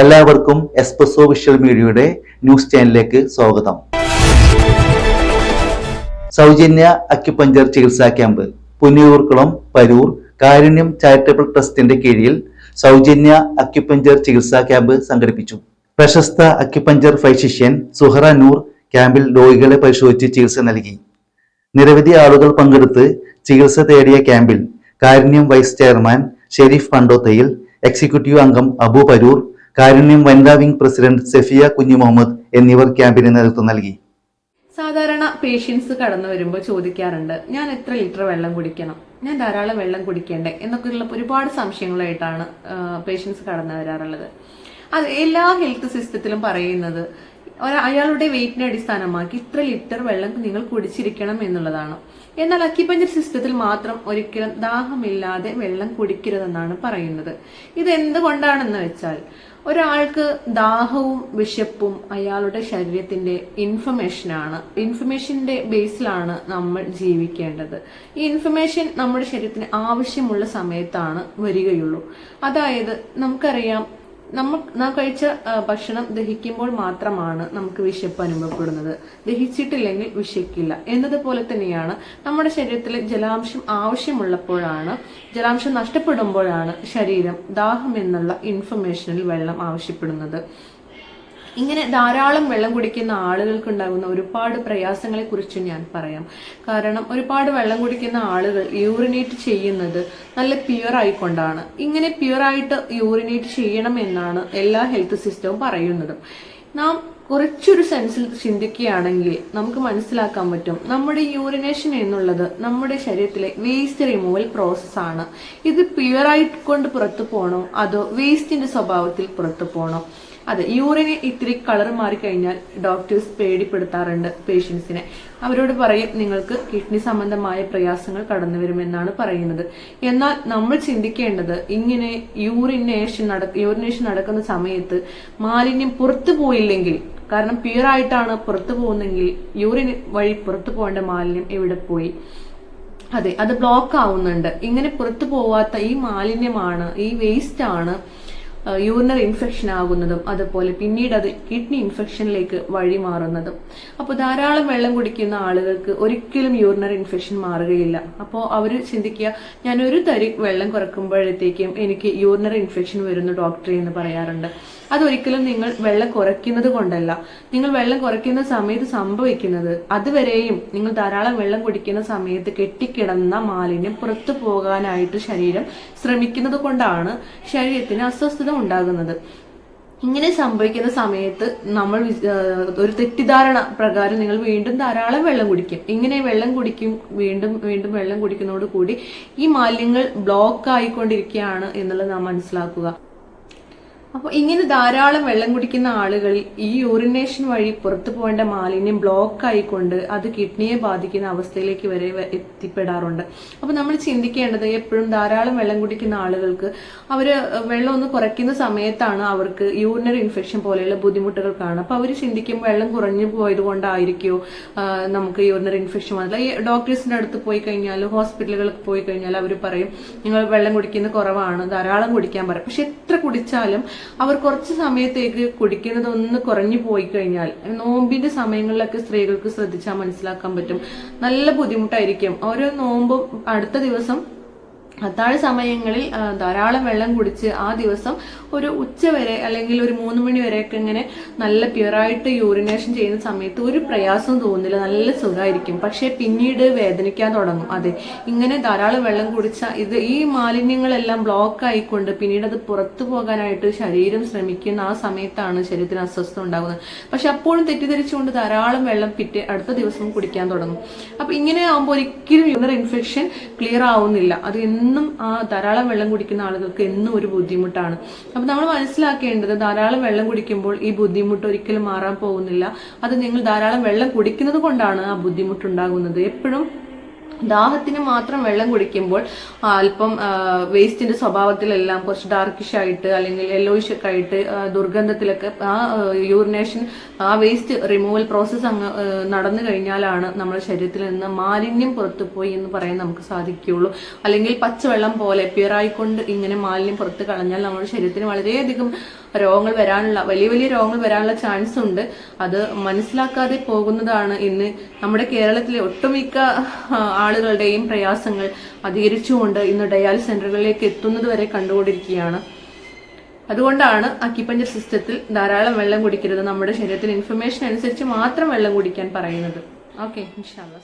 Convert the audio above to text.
എല്ലാവർക്കും espresso visual മീഡിയയുടെ news ചാനലിലേക്ക് സ്വാഗതം. സൗജന്യ അക്യുപഞ്ചർ ചികിത്സാ ക്യാമ്പ് പുന്നിയൂർക്കുളം പരൂർ കാരുണ്യം ചാരിറ്റബിൾ ട്രസ്റ്റിന്റെ കീഴിൽ സൗജന്യ അക്യുപഞ്ചർ ചികിത്സാ ക്യാമ്പ് സംഘടിപ്പിച്ചു. പ്രശസ്ത അക്യുപഞ്ചർ ഫൈസിഷ്യൻ സുഹറ നൂർ ക്യാമ്പിൽ രോഗികളെ പരിശോധിച്ച് ചികിത്സ നൽകി. നിരവധി ആളുകൾ പങ്കെടുത്ത് ചികിത്സ തേടിയ ക്യാമ്പിൽ Karunyam vice chairman Sharif Pandothayil executive അംഗം അബു പരൂർ കാരുണ്യം വനിതാ വിംഗ് പ്രസിഡന്റ് സെഫിയ കുഞ്ഞു മുഹമ്മദ് എന്നിവർ ക്യാമ്പിന് നേതൃത്വം നൽകി. സാധാരണ പേഷ്യൻസ് കടന്നു വരുമ്പോൾ ചോദിക്കാറുണ്ട് ഞാൻ എത്ര ലിറ്റർ വെള്ളം കുടിക്കണം? ഞാൻ ധാരാളം വെള്ളം കുടിക്കേണ്ടേ? എന്നൊക്കെയുള്ള ഒരുപാട് സംശയങ്ങളായിട്ടാണ് പേഷ്യൻസ് കടന്നു വരാറുള്ളത്. അത് എല്ലാ ഹെൽത്ത് സിസ്റ്റത്തിലും പറയുന്നത് അയാളുടെ വെയിറ്റിനെ അടിസ്ഥാനമാക്കി ഇത്ര ലിറ്റർ വെള്ളം നിങ്ങൾ കുടിച്ചിരിക്കണം എന്നുള്ളതാണ്. എന്നാൽ അക്കിപ്പഞ്ചർ സിസ്റ്റത്തിൽ മാത്രം ഒരിക്കലും ദാഹമില്ലാതെ വെള്ളം കുടിക്കരുതെന്നാണ് പറയുന്നത്. ഇത് എന്തുകൊണ്ടാണെന്ന് വെച്ചാൽ ഒരാൾക്ക് ദാഹവും വിശപ്പും അയാളുടെ ശരീരത്തിന്റെ ഇൻഫർമേഷനാണ് ഇൻഫർമേഷന്റെ ബേസിലാണ് നമ്മൾ ജീവിക്കേണ്ടത്. ഈ ഇൻഫർമേഷൻ നമ്മുടെ ശരീരത്തിന് ആവശ്യമുള്ള സമയത്താണ് വരികയുള്ളൂ. അതായത് നമുക്കറിയാം നമ്മൾ നാം കഴിച്ച ഭക്ഷണം ദഹിക്കുമ്പോൾ മാത്രമാണ് നമുക്ക് വിശപ്പ് അനുഭവപ്പെടുന്നത്. ദഹിച്ചിട്ടില്ലെങ്കിൽ വിശക്കില്ല. എന്നതുപോലെ തന്നെയാണ് നമ്മുടെ ശരീരത്തിൽ ജലാംശം ആവശ്യമുള്ളപ്പോഴാണ് ജലാംശം നഷ്ടപ്പെടുമ്പോഴാണ് ശരീരം ദാഹം എന്നുള്ള ഇൻഫർമേഷനിൽ വെള്ളം ആവശ്യപ്പെടുന്നത്. ഇങ്ങനെ ധാരാളം വെള്ളം കുടിക്കുന്ന ആളുകൾക്ക് ഉണ്ടാകുന്ന ഒരുപാട് പ്രയാസങ്ങളെ കുറിച്ച് ഞാൻ പറയാം. കാരണം ഒരുപാട് വെള്ളം കുടിക്കുന്ന ആളുകൾ യൂറിനേറ്റ് ചെയ്യുന്നത് നല്ല പ്യുർ ആയിക്കൊണ്ടാണ്. ഇങ്ങനെ പ്യുർ ആയിട്ട് യൂറിനേറ്റ് ചെയ്യണം എന്നാണ് എല്ലാ ഹെൽത്ത് സിസ്റ്റവും പറയുന്നത്. നാം കുറച്ചൊരു സെൻസിൽ ചിന്തിക്കുകയാണെങ്കിൽ നമുക്ക് മനസ്സിലാക്കാൻ പറ്റും. നമ്മുടെ യൂറിനേഷൻ എന്നുള്ളത് നമ്മുടെ ശരീരത്തിലെ വേസ്റ്റ് റിമൂവൽ പ്രോസസ് ആണ്. ഇത് പ്യുവർ കൊണ്ട് പുറത്തു പോകണോ അതോ വേസ്റ്റിന്റെ സ്വഭാവത്തിൽ പുറത്തു പോകണോ അതെ യൂറിന് ഇത്തിരി കളർ മാറിക്കഴിഞ്ഞാൽ ഡോക്ടേഴ്സ് പേടിപ്പെടുത്താറുണ്ട് പേഷ്യൻസിനെ അവരോട് പറയും നിങ്ങൾക്ക് കിഡ്നി സംബന്ധമായ പ്രയാസങ്ങൾ കടന്നു വരുമെന്നാണ് പറയുന്നത്. എന്നാൽ നമ്മൾ ചിന്തിക്കേണ്ടത് ഇങ്ങനെ യൂറിനേഷൻ നട യൂറിനേഷൻ നടക്കുന്ന സമയത്ത് മാലിന്യം പുറത്തു പോയില്ലെങ്കിൽ കാരണം പ്യുറായിട്ടാണ് പുറത്തു പോകുന്നെങ്കിൽ യൂറിൻ വഴി പുറത്തു പോകേണ്ട മാലിന്യം എവിടെ പോയി? അതെ അത് ബ്ലോക്ക് ആവുന്നുണ്ട്. ഇങ്ങനെ പുറത്തു പോവാത്ത ഈ മാലിന്യമാണ് ഈ വേസ്റ്റ് ആണ് യൂറിനറി ഇൻഫെക്ഷൻ ആകുന്നതും അതുപോലെ പിന്നീട് അത് കിഡ്നി ഇൻഫെക്ഷനിലേക്ക് വഴി മാറുന്നതും അപ്പോൾ ധാരാളം വെള്ളം കുടിക്കുന്ന ആളുകൾക്ക് ഒരിക്കലും യൂറിനറി ഇൻഫെക്ഷൻ മാറുകയില്ല. അപ്പോൾ അവർ ചിന്തിക്കുക ഞാൻ ഒരു തരി വെള്ളം കുറക്കുമ്പോഴത്തേക്കും എനിക്ക് യൂറിനറി ഇൻഫെക്ഷൻ വരുന്നു ഡോക്ടറെ എന്ന് പറയാറുണ്ട്. അതൊരിക്കലും നിങ്ങൾ വെള്ളം കുറയ്ക്കുന്നത് കൊണ്ടല്ല. നിങ്ങൾ വെള്ളം കുറയ്ക്കുന്ന സമയത്ത് സംഭവിക്കുന്നത് അതുവരെയും നിങ്ങൾ ധാരാളം വെള്ളം കുടിക്കുന്ന സമയത്ത് കെട്ടിക്കിടന്ന മാലിന്യം പുറത്തു പോകാനായിട്ട് ശരീരം ശ്രമിക്കുന്നത് കൊണ്ടാണ് ശരീരത്തിന് അസ്വസ്ഥത ഉണ്ടാകുന്നത്. ഇങ്ങനെ സംഭവിക്കുന്ന സമയത്ത് നമ്മൾ ഒരു തെറ്റിദ്ധാരണ പ്രകാരം നിങ്ങൾ വീണ്ടും ധാരാളം വെള്ളം കുടിക്കും. ഇങ്ങനെ വെള്ളം കുടിക്കും വീണ്ടും വീണ്ടും വെള്ളം കുടിക്കുന്നതോട് കൂടി ഈ മാലിന്യങ്ങൾ ബ്ലോക്ക് ആയിക്കൊണ്ടിരിക്കുകയാണ് എന്നുള്ളത് നാം മനസ്സിലാക്കുക. അപ്പോൾ ഇങ്ങനെ ധാരാളം വെള്ളം കുടിക്കുന്ന ആളുകളിൽ ഈ യൂറിനേഷൻ വഴി പുറത്തു പോകേണ്ട മാലിന്യം ബ്ലോക്ക് ആയിക്കൊണ്ട് അത് കിഡ്നിയെ ബാധിക്കുന്ന അവസ്ഥയിലേക്ക് വരെ എത്തിപ്പെടാറുണ്ട്. അപ്പോൾ നമ്മൾ ചിന്തിക്കേണ്ടത് എപ്പോഴും ധാരാളം വെള്ളം കുടിക്കുന്ന ആളുകൾക്ക് അവർ വെള്ളം ഒന്ന് കുറയ്ക്കുന്ന സമയത്താണ് അവർക്ക് യൂറിനറി ഇൻഫെക്ഷൻ പോലെയുള്ള ബുദ്ധിമുട്ടുകൾ കാണുക. അപ്പോൾ അവർ ചിന്തിക്കും വെള്ളം കുറഞ്ഞു പോയത് കൊണ്ടായിരിക്കുമോ നമുക്ക് യൂറിനറി ഇൻഫെക്ഷൻ വന്നില്ല ഈ ഡോക്ടേഴ്സിന്റെ അടുത്ത് പോയി കഴിഞ്ഞാൽ ഹോസ്പിറ്റലുകളിൽ പോയി കഴിഞ്ഞാൽ അവർ പറയും നിങ്ങൾ വെള്ളം കുടിക്കുന്നത് കുറവാണ് ധാരാളം കുടിക്കാൻ പറയും. പക്ഷെ എത്ര കുടിച്ചാലും അവർ കുറച്ച് സമയത്തേക്ക് കുടിക്കുന്നത് ഒന്ന് കുറഞ്ഞു പോയി കഴിഞ്ഞാൽ നോമ്പിന്റെ സമയങ്ങളിലൊക്കെ സ്ത്രീകൾക്ക് ശ്രദ്ധിച്ചാൽ മനസ്സിലാക്കാൻ പറ്റും. നല്ല ബുദ്ധിമുട്ടായിരിക്കും. ഓരോ നോമ്പും അടുത്ത ദിവസം അത്താഴ സമയങ്ങളിൽ ധാരാളം വെള്ളം കുടിച്ച് ആ ദിവസം ഒരു ഉച്ച വരെ അല്ലെങ്കിൽ ഒരു മൂന്ന് മണി വരെയൊക്കെ ഇങ്ങനെ നല്ല പ്യുറായിട്ട് യൂറിനേഷൻ ചെയ്യുന്ന സമയത്ത് ഒരു പ്രയാസവും തോന്നില്ല. നല്ല സുഖമായിരിക്കും പക്ഷേ പിന്നീട് വേദനിക്കാൻ തുടങ്ങും. അതെ. ഇങ്ങനെ ധാരാളം വെള്ളം കുടിച്ച ഇത് ഈ മാലിന്യങ്ങളെല്ലാം ബ്ലോക്ക് ആയിക്കൊണ്ട് പിന്നീട് അത് പുറത്തു പോകാനായിട്ട് ശരീരം ശ്രമിക്കുന്ന ആ സമയത്താണ് ശരീരത്തിന് അസ്വസ്ഥത ഉണ്ടാകുന്നത്. പക്ഷെ അപ്പോഴും തെറ്റിദ്ധരിച്ചുകൊണ്ട് ധാരാളം വെള്ളം പിറ്റേ അടുത്ത ദിവസം കുടിക്കാൻ തുടങ്ങും. അപ്പൊ ഇങ്ങനെ ആകുമ്പോൾ ഒരിക്കലും യൂറിനറി ഇൻഫെക്ഷൻ ക്ലിയർ ആവുന്നില്ല. അത് ആ ധാരാളം വെള്ളം കുടിക്കുന്ന ആളുകൾക്ക് എന്നും ഒരു ബുദ്ധിമുട്ടാണ്. അപ്പൊ നമ്മൾ മനസ്സിലാക്കേണ്ടത് ധാരാളം വെള്ളം കുടിക്കുമ്പോൾ ഈ ബുദ്ധിമുട്ട് ഒരിക്കലും മാറാൻ പോകുന്നില്ല. അത് നിങ്ങൾ ധാരാളം വെള്ളം കുടിക്കുന്നത് കൊണ്ടാണ് ആ ബുദ്ധിമുട്ടുണ്ടാകുന്നത്. എപ്പോഴും ദാഹത്തിന് മാത്രം വെള്ളം കുടിക്കുമ്പോൾ അല്പം വേസ്റ്റിന്റെ സ്വഭാവത്തിലെല്ലാം കുറച്ച് ഡാർക്കിഷ് ആയിട്ട് അല്ലെങ്കിൽ യെല്ലോയിഷ് ഒക്കെ ആയിട്ട് ദുർഗന്ധത്തിലൊക്കെ ആ യൂറിനേഷൻ ആ വേസ്റ്റ് റിമൂവൽ പ്രോസസ്സ് അങ്ങ് നടന്നു കഴിഞ്ഞാലാണ് നമ്മുടെ ശരീരത്തിൽ നിന്ന് മാലിന്യം പുറത്തു പോയി എന്ന് പറയാൻ നമുക്ക് സാധിക്കുകയുള്ളൂ. അല്ലെങ്കിൽ പച്ചവെള്ളം പോലെ പ്യുറായിക്കൊണ്ട് ഇങ്ങനെ മാലിന്യം പുറത്ത് കളഞ്ഞാൽ നമ്മുടെ ശരീരത്തിന് വളരെയധികം രോഗങ്ങൾ വരാനുള്ള വലിയ വലിയ രോഗങ്ങൾ വരാനുള്ള ചാൻസ് ഉണ്ട്. അത് മനസ്സിലാക്കാതെ പോകുന്നതാണ് ഇന്ന് നമ്മുടെ കേരളത്തിലെ ഒട്ടുമിക്ക ആളുകളുടെയും പ്രയാസങ്ങൾ അധികരിച്ചുകൊണ്ട് ഇന്ന് ഡയാലിസ് സെന്ററുകളിലേക്ക് എത്തുന്നത് വരെ കണ്ടുകൊണ്ടിരിക്കുകയാണ്. അതുകൊണ്ടാണ് അക്യുപഞ്ചർ സിസ്റ്റത്തിൽ ധാരാളം വെള്ളം കുടിക്കരുത്. നമ്മുടെ ശരീരത്തിൽ ഇൻഫർമേഷൻ അനുസരിച്ച് മാത്രം വെള്ളം കുടിക്കാൻ പറയുന്നത്. ഓക്കെ ഇൻഷാല്ലാ